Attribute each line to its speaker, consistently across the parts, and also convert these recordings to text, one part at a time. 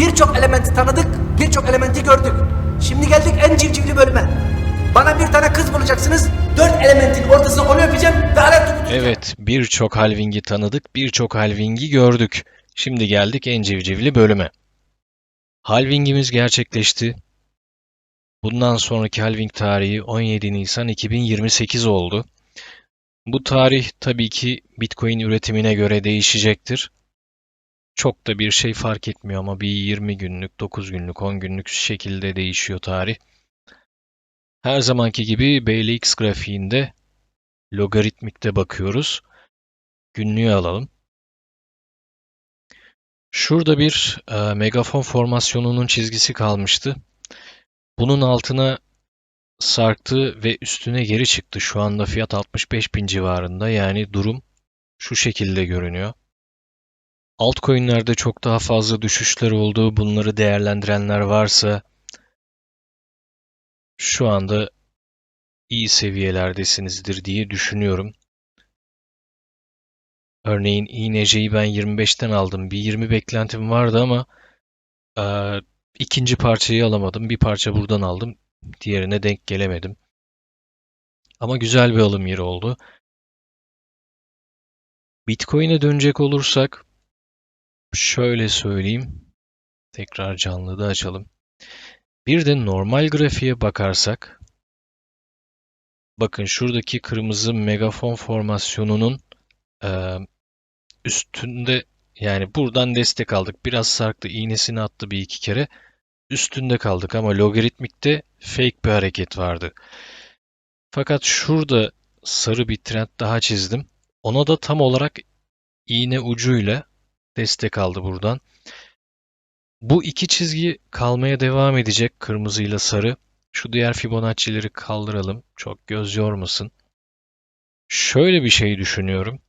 Speaker 1: Birçok elementi tanıdık, birçok elementi gördük. Şimdi geldik en civcivli bölüme. Bana bir tane kız bulacaksınız. Dört elementin ortasına onu öpeceğim ve tutacağım.
Speaker 2: Evet, birçok halvingi tanıdık, birçok halvingi gördük. Şimdi geldik en civcivli bölüme. Halvingimiz gerçekleşti. Bundan sonraki halving tarihi 17 Nisan 2028 oldu. Bu tarih tabii ki Bitcoin üretimine göre değişecektir. Çok da bir şey fark etmiyor ama bir 20 günlük, 9 günlük, 10 günlük şekilde değişiyor tarih. Her zamanki gibi BLX grafiğinde logaritmikte bakıyoruz. Günlüğü alalım. Şurada bir e, megafon formasyonunun çizgisi kalmıştı. Bunun altına sarktı ve üstüne geri çıktı. Şu anda fiyat 65 bin civarında. Yani durum şu şekilde görünüyor. Altcoin'lerde çok daha fazla düşüşler oldu. Bunları değerlendirenler varsa şu anda iyi seviyelerdesinizdir diye düşünüyorum. Örneğin iğneceyi ben 25'ten aldım. Bir 20 beklentim vardı ama eee, ikinci parçayı alamadım. Bir parça buradan aldım. Diğerine denk gelemedim. Ama güzel bir alım yeri oldu. Bitcoin'e dönecek olursak şöyle söyleyeyim. Tekrar canlıda açalım. Bir de normal grafiğe bakarsak bakın şuradaki kırmızı megafon formasyonunun eee, üstünde yani buradan destek aldık. Biraz sarktı, iğnesini attı bir iki kere. Üstünde kaldık ama logaritmikte fake bir hareket vardı. Fakat şurada sarı bir trend daha çizdim. Ona da tam olarak iğne ucuyla destek aldı buradan. Bu iki çizgi kalmaya devam edecek kırmızıyla sarı. Şu diğer Fibonacci'leri kaldıralım. Çok göz yormasın. Şöyle bir şey düşünüyorum.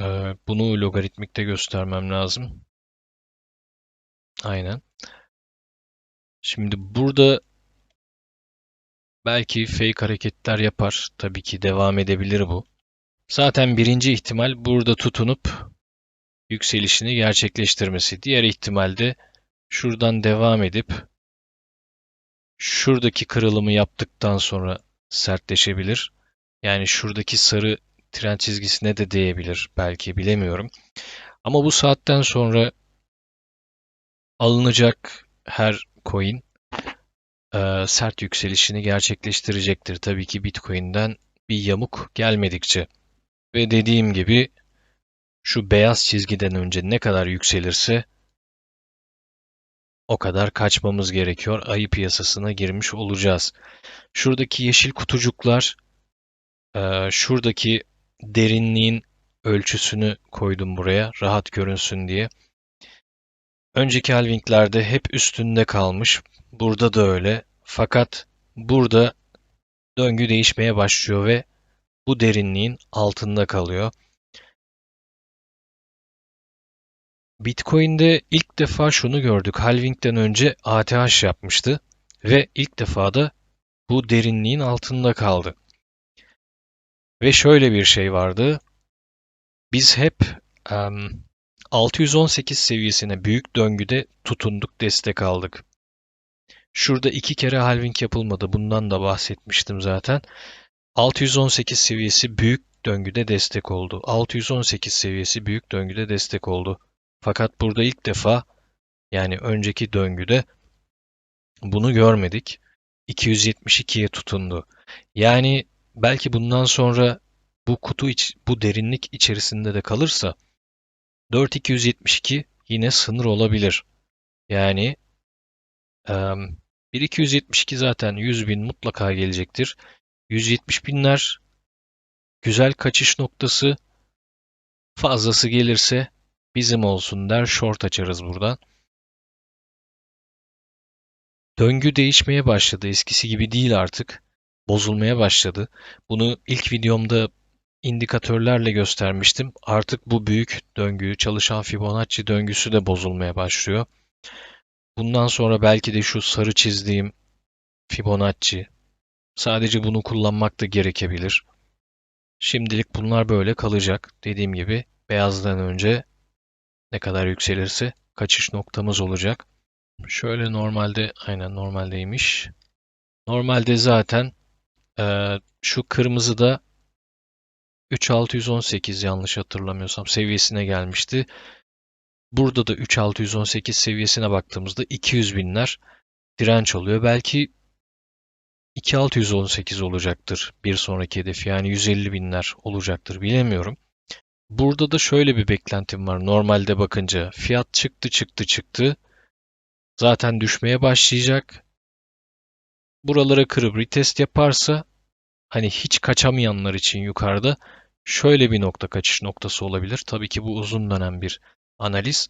Speaker 2: Ee, bunu logaritmikte göstermem lazım. Aynen. Şimdi burada belki fake hareketler yapar. Tabii ki devam edebilir bu. Zaten birinci ihtimal burada tutunup yükselişini gerçekleştirmesi. Diğer ihtimalde şuradan devam edip şuradaki kırılımı yaptıktan sonra sertleşebilir. Yani şuradaki sarı trend çizgisine de değebilir belki bilemiyorum. Ama bu saatten sonra alınacak her coin e, sert yükselişini gerçekleştirecektir. Tabii ki Bitcoin'den bir yamuk gelmedikçe. Ve dediğim gibi şu beyaz çizgiden önce ne kadar yükselirse o kadar kaçmamız gerekiyor. Ayı piyasasına girmiş olacağız. Şuradaki yeşil kutucuklar e, şuradaki derinliğin ölçüsünü koydum buraya rahat görünsün diye. Önceki halvinglerde hep üstünde kalmış. Burada da öyle. Fakat burada döngü değişmeye başlıyor ve bu derinliğin altında kalıyor. Bitcoin'de ilk defa şunu gördük. Halving'den önce ATH yapmıştı ve ilk defa da bu derinliğin altında kaldı. Ve şöyle bir şey vardı. Biz hep em, 618 seviyesine büyük döngüde tutunduk, destek aldık. Şurada iki kere halving yapılmadı. Bundan da bahsetmiştim zaten. 618 seviyesi büyük döngüde destek oldu. 618 seviyesi büyük döngüde destek oldu. Fakat burada ilk defa yani önceki döngüde bunu görmedik. 272'ye tutundu. Yani belki bundan sonra bu kutu iç, bu derinlik içerisinde de kalırsa 4272 yine sınır olabilir. Yani em, 1272 zaten 100 bin mutlaka gelecektir. 170 binler güzel kaçış noktası. Fazlası gelirse bizim olsun der short açarız buradan. Döngü değişmeye başladı. Eskisi gibi değil artık. Bozulmaya başladı. Bunu ilk videomda indikatörlerle göstermiştim. Artık bu büyük döngü, çalışan Fibonacci döngüsü de bozulmaya başlıyor. Bundan sonra belki de şu sarı çizdiğim Fibonacci sadece bunu kullanmak da gerekebilir. Şimdilik bunlar böyle kalacak. Dediğim gibi beyazdan önce ne kadar yükselirse kaçış noktamız olacak. Şöyle normalde aynen normaldeymiş. Normalde zaten eee, şu kırmızı da 3618 yanlış hatırlamıyorsam seviyesine gelmişti. Burada da 3618 seviyesine baktığımızda 200 binler direnç oluyor. Belki 2618 olacaktır bir sonraki hedef. Yani 150 binler olacaktır bilemiyorum. Burada da şöyle bir beklentim var. Normalde bakınca fiyat çıktı çıktı çıktı. Zaten düşmeye başlayacak. Buralara kırıp retest yaparsa hani hiç kaçamayanlar için yukarıda şöyle bir nokta kaçış noktası olabilir. Tabii ki bu uzun dönem bir analiz.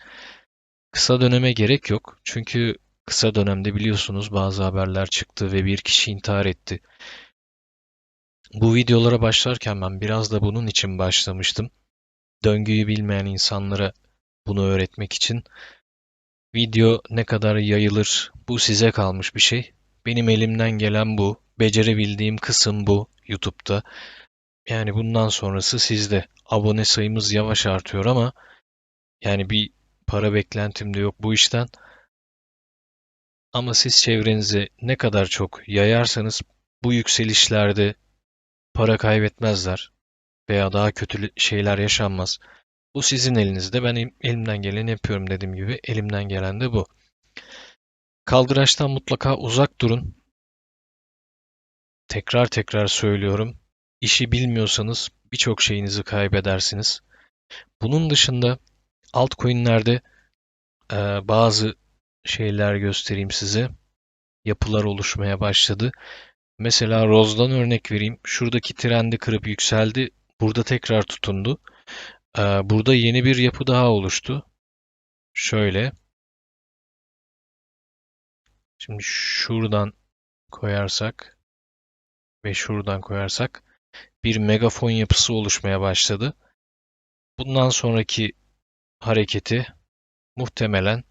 Speaker 2: Kısa döneme gerek yok. Çünkü kısa dönemde biliyorsunuz bazı haberler çıktı ve bir kişi intihar etti. Bu videolara başlarken ben biraz da bunun için başlamıştım. Döngüyü bilmeyen insanlara bunu öğretmek için. Video ne kadar yayılır bu size kalmış bir şey. Benim elimden gelen bu. Becerebildiğim kısım bu YouTube'da. Yani bundan sonrası sizde. Abone sayımız yavaş artıyor ama yani bir para beklentim de yok bu işten. Ama siz çevrenize ne kadar çok yayarsanız bu yükselişlerde para kaybetmezler veya daha kötü şeyler yaşanmaz. Bu sizin elinizde. Ben elim- elimden geleni yapıyorum dediğim gibi. Elimden gelen de bu. Kaldıraçtan mutlaka uzak durun. Tekrar tekrar söylüyorum. İşi bilmiyorsanız birçok şeyinizi kaybedersiniz. Bunun dışında altcoin'lerde bazı şeyler göstereyim size. Yapılar oluşmaya başladı. Mesela Rose'dan örnek vereyim. Şuradaki trendi kırıp yükseldi. Burada tekrar tutundu. Ee, burada yeni bir yapı daha oluştu. Şöyle. Şimdi şuradan koyarsak ve şuradan koyarsak bir megafon yapısı oluşmaya başladı. Bundan sonraki hareketi muhtemelen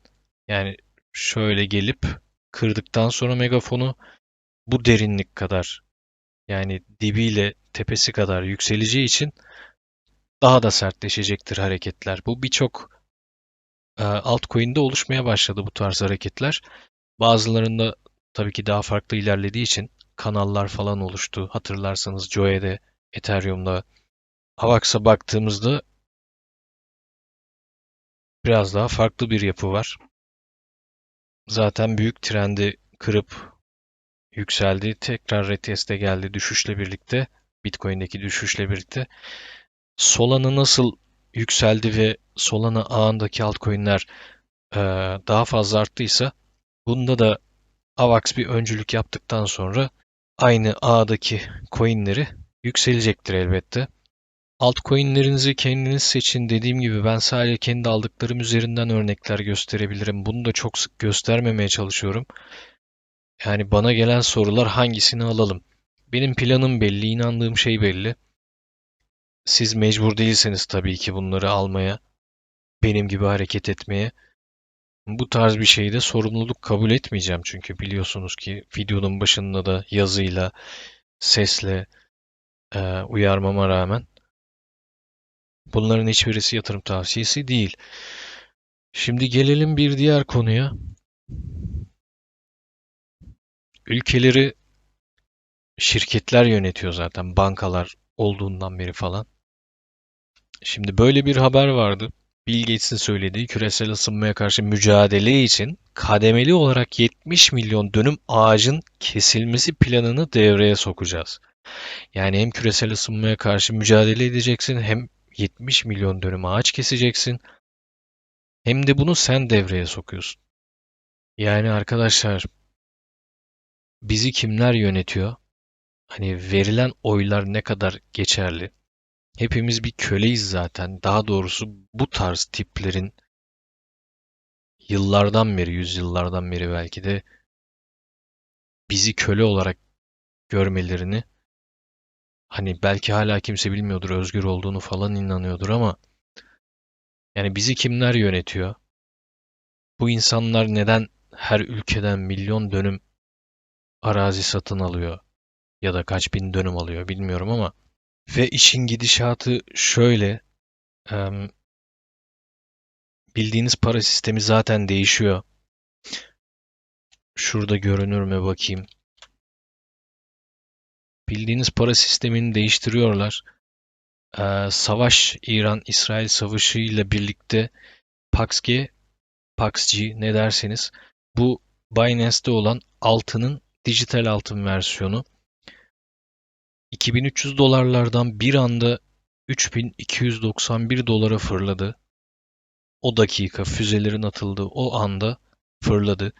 Speaker 2: yani şöyle gelip kırdıktan sonra megafonu bu derinlik kadar yani dibiyle tepesi kadar yükseleceği için daha da sertleşecektir hareketler. Bu birçok e, altcoin'de oluşmaya başladı bu tarz hareketler. Bazılarında tabii ki daha farklı ilerlediği için kanallar falan oluştu. Hatırlarsanız Joe'de, Ethereum'da, Avax'a baktığımızda biraz daha farklı bir yapı var. Zaten büyük trendi kırıp yükseldi. Tekrar reteste geldi düşüşle birlikte. Bitcoin'deki düşüşle birlikte. Solana nasıl yükseldi ve Solana ağındaki altcoin'ler e, daha fazla arttıysa bunda da AVAX bir öncülük yaptıktan sonra aynı ağdaki coin'leri yükselecektir elbette. Altcoin'lerinizi kendiniz seçin. Dediğim gibi ben sadece kendi aldıklarım üzerinden örnekler gösterebilirim. Bunu da çok sık göstermemeye çalışıyorum. Yani bana gelen sorular hangisini alalım? Benim planım belli, inandığım şey belli. Siz mecbur değilseniz tabii ki bunları almaya, benim gibi hareket etmeye. Bu tarz bir şeyde sorumluluk kabul etmeyeceğim çünkü biliyorsunuz ki videonun başında da yazıyla, sesle e, uyarmama rağmen bunların hiçbirisi yatırım tavsiyesi değil. Şimdi gelelim bir diğer konuya. Ülkeleri şirketler yönetiyor zaten bankalar olduğundan beri falan. Şimdi böyle bir haber vardı. Bill Gates'in söylediği küresel ısınmaya karşı mücadele için kademeli olarak 70 milyon dönüm ağacın kesilmesi planını devreye sokacağız. Yani hem küresel ısınmaya karşı mücadele edeceksin hem 70 milyon dönüm ağaç keseceksin hem de bunu sen devreye sokuyorsun. Yani arkadaşlar bizi kimler yönetiyor? Hani verilen oylar ne kadar geçerli? Hepimiz bir köleyiz zaten. Daha doğrusu bu tarz tiplerin yıllardan beri, yüzyıllardan beri belki de bizi köle olarak görmelerini hani belki hala kimse bilmiyordur özgür olduğunu falan inanıyordur ama yani bizi kimler yönetiyor? Bu insanlar neden her ülkeden milyon dönüm arazi satın alıyor ya da kaç bin dönüm alıyor bilmiyorum ama ve işin gidişatı şöyle bildiğiniz para sistemi zaten değişiyor. Şurada görünür mü bakayım. Bildiğiniz para sistemini değiştiriyorlar. Ee, savaş, İran-İsrail savaşı ile birlikte PAXG, PAXG ne derseniz bu Binance'te olan altının dijital altın versiyonu 2300 dolarlardan bir anda 3291 dolara fırladı. O dakika füzelerin atıldığı o anda fırladı.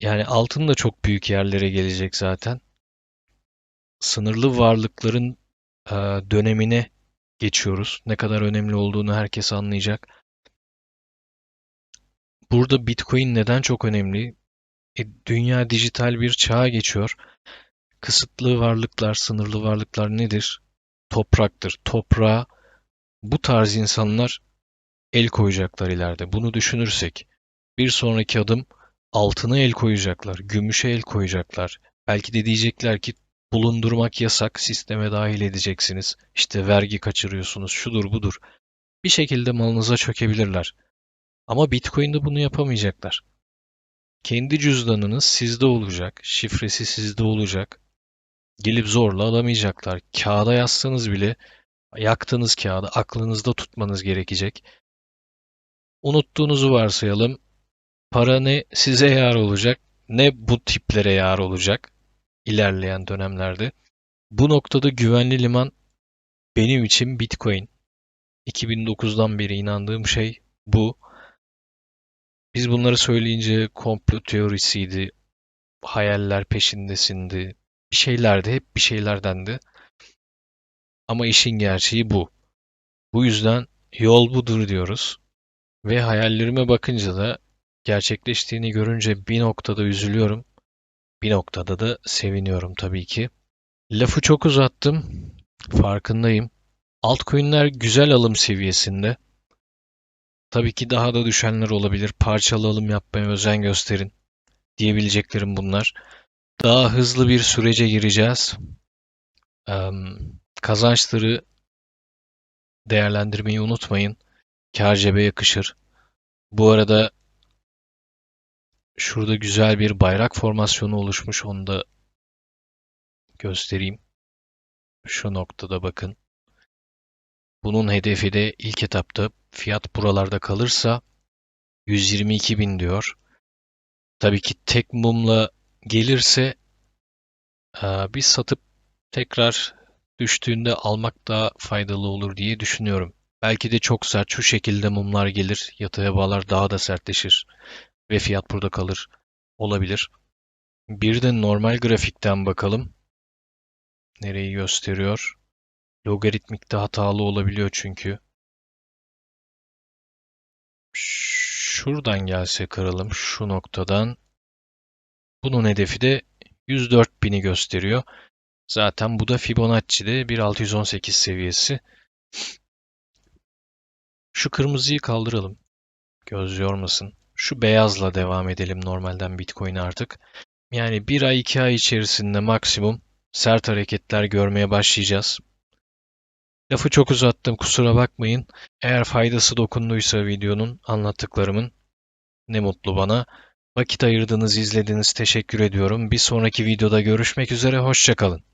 Speaker 2: Yani altın da çok büyük yerlere gelecek zaten. Sınırlı varlıkların e, dönemine geçiyoruz. Ne kadar önemli olduğunu herkes anlayacak. Burada Bitcoin neden çok önemli? E, dünya dijital bir çağa geçiyor. Kısıtlı varlıklar, sınırlı varlıklar nedir? Topraktır. Toprağa bu tarz insanlar el koyacaklar ileride. Bunu düşünürsek bir sonraki adım altına el koyacaklar, gümüşe el koyacaklar. Belki de diyecekler ki bulundurmak yasak, sisteme dahil edeceksiniz. İşte vergi kaçırıyorsunuz, şudur budur. Bir şekilde malınıza çökebilirler. Ama Bitcoin'de bunu yapamayacaklar. Kendi cüzdanınız sizde olacak, şifresi sizde olacak. Gelip zorla alamayacaklar. Kağıda yazsanız bile yaktığınız kağıdı aklınızda tutmanız gerekecek. Unuttuğunuzu varsayalım. Para ne size yar olacak ne bu tiplere yar olacak ilerleyen dönemlerde. Bu noktada güvenli liman benim için Bitcoin. 2009'dan beri inandığım şey bu. Biz bunları söyleyince komplo teorisiydi, hayaller peşindesindi, bir şeylerdi, hep bir şeylerdendi. Ama işin gerçeği bu. Bu yüzden yol budur diyoruz. Ve hayallerime bakınca da gerçekleştiğini görünce bir noktada üzülüyorum. Bir noktada da seviniyorum tabii ki. Lafı çok uzattım. Farkındayım. Altcoin'ler güzel alım seviyesinde. Tabii ki daha da düşenler olabilir. Parçalı alım yapmaya özen gösterin. Diyebileceklerim bunlar. Daha hızlı bir sürece gireceğiz. Kazançları değerlendirmeyi unutmayın. Kar cebe yakışır. Bu arada şurada güzel bir bayrak formasyonu oluşmuş. Onu da göstereyim. Şu noktada bakın. Bunun hedefi de ilk etapta fiyat buralarda kalırsa 122 bin diyor. Tabii ki tek mumla gelirse biz satıp tekrar düştüğünde almak daha faydalı olur diye düşünüyorum. Belki de çok sert şu şekilde mumlar gelir, yataya bağlar daha da sertleşir ve fiyat burada kalır. Olabilir. Bir de normal grafikten bakalım. Nereyi gösteriyor? Logaritmikte hatalı olabiliyor çünkü. Şuradan gelse kıralım şu noktadan. Bunun hedefi de 104.000'i gösteriyor. Zaten bu da Fibonacci'de 1618 seviyesi. Şu kırmızıyı kaldıralım. Göz yormasın. Şu beyazla devam edelim normalden Bitcoin artık. Yani bir ay iki ay içerisinde maksimum sert hareketler görmeye başlayacağız. Lafı çok uzattım kusura bakmayın. Eğer faydası dokunduysa videonun anlattıklarımın ne mutlu bana. Vakit ayırdığınız, izlediğiniz teşekkür ediyorum. Bir sonraki videoda görüşmek üzere, hoşçakalın.